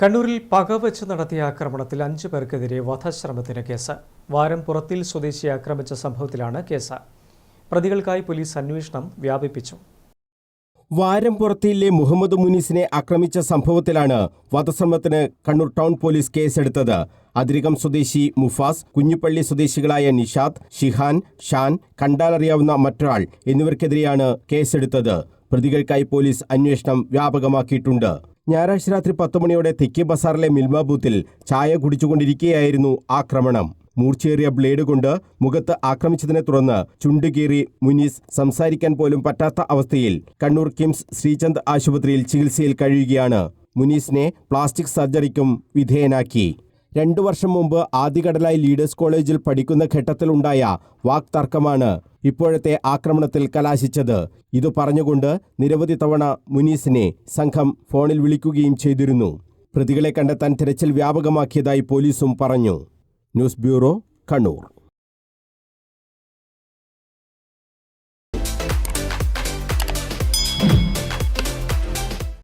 കണ്ണൂരിൽ പകവച്ച് നടത്തിയ ആക്രമണത്തിൽ അഞ്ചു പേർക്കെതിരെ വധശ്രമത്തിന് കേസ്. വാരം പുറത്തിൽ സ്വദേശിയെ ആക്രമിച്ച സംഭവത്തിലാണ് കേസ്. പ്രതികൾക്കായി പോലീസ് അന്വേഷണം വ്യാപിപ്പിച്ചു. വാരംപുറത്തിലെ മുഹമ്മദ് മുനീസിനെ ആക്രമിച്ച സംഭവത്തിലാണ് വധശ്രമത്തിന് കണ്ണൂർ ടൗൺ പോലീസ് കേസെടുത്തത്. അതിരികം സ്വദേശി മുഫാസ് കുഞ്ഞുപള്ളി സ്വദേശികളായ നിഷാദ് ഷിഹാൻ ഷാൻ കണ്ടാലറിയാവുന്ന മറ്റൊരാൾ എന്നിവർക്കെതിരെയാണ് കേസെടുത്തത്. പ്രതികൾക്കായി പോലീസ് അന്വേഷണം വ്യാപകമാക്കിയിട്ടുണ്ട്. ഞായറാഴ്ച രാത്രി പത്ത് മണിയോടെ തെക്കേ ബസാറിലെ മിൽമ ബൂത്തിൽ ചായ കുടിച്ചുകൊണ്ടിരിക്കുകയായിരുന്നു ആക്രമണം. മൂർച്ചേറിയ ബ്ലേഡ് കൊണ്ട് മുഖത്ത് ആക്രമിച്ചതിനെ തുടർന്ന് ചുണ്ടുകീറി മുനീസ് സംസാരിക്കാൻ പോലും പറ്റാത്ത അവസ്ഥയിൽ കണ്ണൂർ കിംസ് ശ്രീചന്ദ് ആശുപത്രിയിൽ ചികിത്സയിൽ കഴിയുകയാണ്. മുനീസിനെ പ്ലാസ്റ്റിക് സർജറിക്കും വിധേയനാക്കി. രണ്ടു വർഷം മുമ്പ് ആദ്യകടലായി ലീഡേഴ്സ് കോളേജിൽ പഠിക്കുന്ന ഘട്ടത്തിലുണ്ടായ വാക്തർക്കമാണ് ഇപ്പോഴത്തെ ആക്രമണത്തിൽ കലാശിച്ചത്. ഇത് പറഞ്ഞുകൊണ്ട് നിരവധി തവണ മുനീസിനെ സംഘം ഫോണിൽ വിളിക്കുകയും ചെയ്തിരുന്നു. പ്രതികളെ കണ്ടെത്താൻ തിരച്ചിൽ വ്യാപകമാക്കിയതായി പോലീസും പറഞ്ഞു. News bureau Kannur.